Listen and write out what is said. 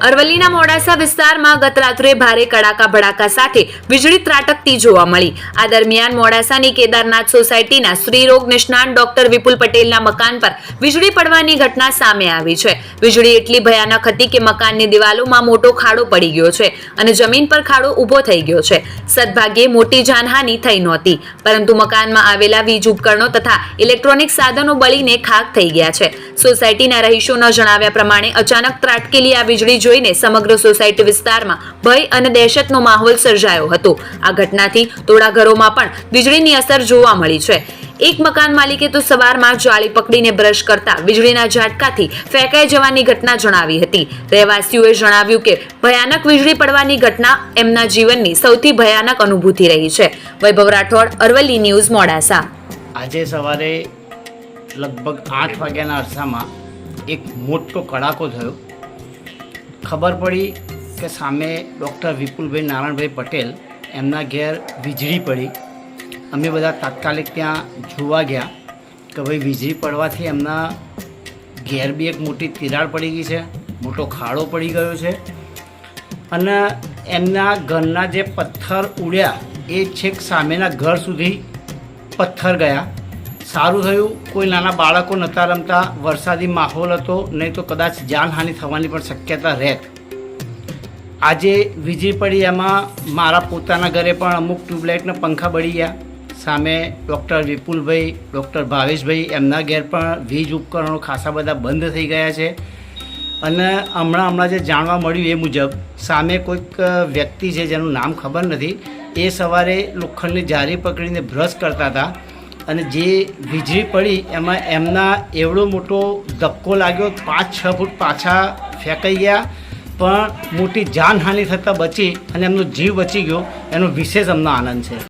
અરવલ્લીના મોડાસા વિસ્તારમાં ગત રાત્રે ભારે કડાકા ભડાકા સાથે વીજળી ત્રાટકતી જોવા મળી. આ દરમિયાન મોડાસાની કેદારનાથ સોસાયટીના સ્ત્રીરોગ નિષ્ણાંત ડોક્ટર વિપુલ પટેલના મકાન પર વીજળી પડવાની ઘટના સામે આવી છે. વીજળી એટલી ભયાનક હતી કે મકાનની દિવાલોમાં મોટો ખાડો પડી ગયો છે અને જમીન પર ખાડો ઊભો થઈ ગયો છે. સદભાગ્યે મોટી જાનહાનિ થઈ નહોતી, પરંતુ મકાનમાં આવેલા વીજ ઉપકરણો તથા ઇલેક્ટ્રોનિક સાધનો બળીને ખાક થઈ ગયા છે. સોસાયટીના રહીશોના જણાવ્યા પ્રમાણે અચાનક ત્રાટકેલી આ વીજળી જોઈને સમગ્ર સોસાયટી વિસ્તારમાં ભય અને દહેશતનો માહોલ સર્જાયો હતો. આ ઘટનાથી થોડા ઘરોમાં પણ વીજળીની અસર જોવા મળી છે. એક મકાન માલિકે તો સવારમાં જાળી પકડીને બ્રશ કરતા વીજળીના ઝાટકાથી ફેંકાઈ જવાની ઘટના જણાવી હતી. રહેવાસીઓએ જણાવ્યું કે ભયાનક વીજળી પડવાની ઘટના એમના જીવનની સૌથી ભયાનક અનુભૂતિ રહી છે. વૈભવ રાઠોડ, અરવલ્લી ન્યૂઝ, મોડાસા. આજે સવારે લગભગ આઠ વાગ્યાના અરસામાં એક મોટો કડાકો થયો. ખબર પડી કે સામે ડૉક્ટર વિપુલભાઈ નારાયણભાઈ પટેલ એમના ઘેર વીજળી પડી. અમે બધા તાત્કાલિક ત્યાં જોવા ગયા કે ભાઈ વીજળી પડવાથી એમના ઘેર બી એક મોટી તિરાડ પડી ગઈ છે, મોટો ખાડો પડી ગયો છે. અને એમના ઘરના જે પથ્થર ઉડ્યા એ છેક સામેના ઘર સુધી પથ્થર ગયા. સારું થયું. કોઈ નાના બાળકો નહોતા રમતા, વરસાદી માહોલ હતો, નહીં તો કદાચ જાનહાનિ થવાની પણ શક્યતા રહેત. આજે વીજળી પડી, એમાં મારા પોતાના ઘરે પણ અમુક ટ્યુબલાઇટના પંખા બળી ગયા. સામે ડૉક્ટર વિપુલભાઈ, ડૉક્ટર ભાવેશભાઈ, એમના ઘેર પણ વીજ ઉપકરણો ખાસા બધા બંધ થઈ ગયા છે. અને હમણાં હમણાં જે જાણવા મળ્યું એ મુજબ, સામે કોઈક વ્યક્તિ છે જેનું નામ ખબર નથી, એ સવારે લોખંડની જારી પકડીને બ્રશ કરતા હતા. અને જે વીજળી પડી, એમાં એમના એવડો મોટો ધક્કો લાગ્યો. પાંચ, છ ફૂટ પાછા ફેંકાઈ ગયા. પણ મોટી જાનહાનિ થતાં બચી અને એમનો જીવ બચી ગયો. એનો વિશેષ અમને આનંદ છે.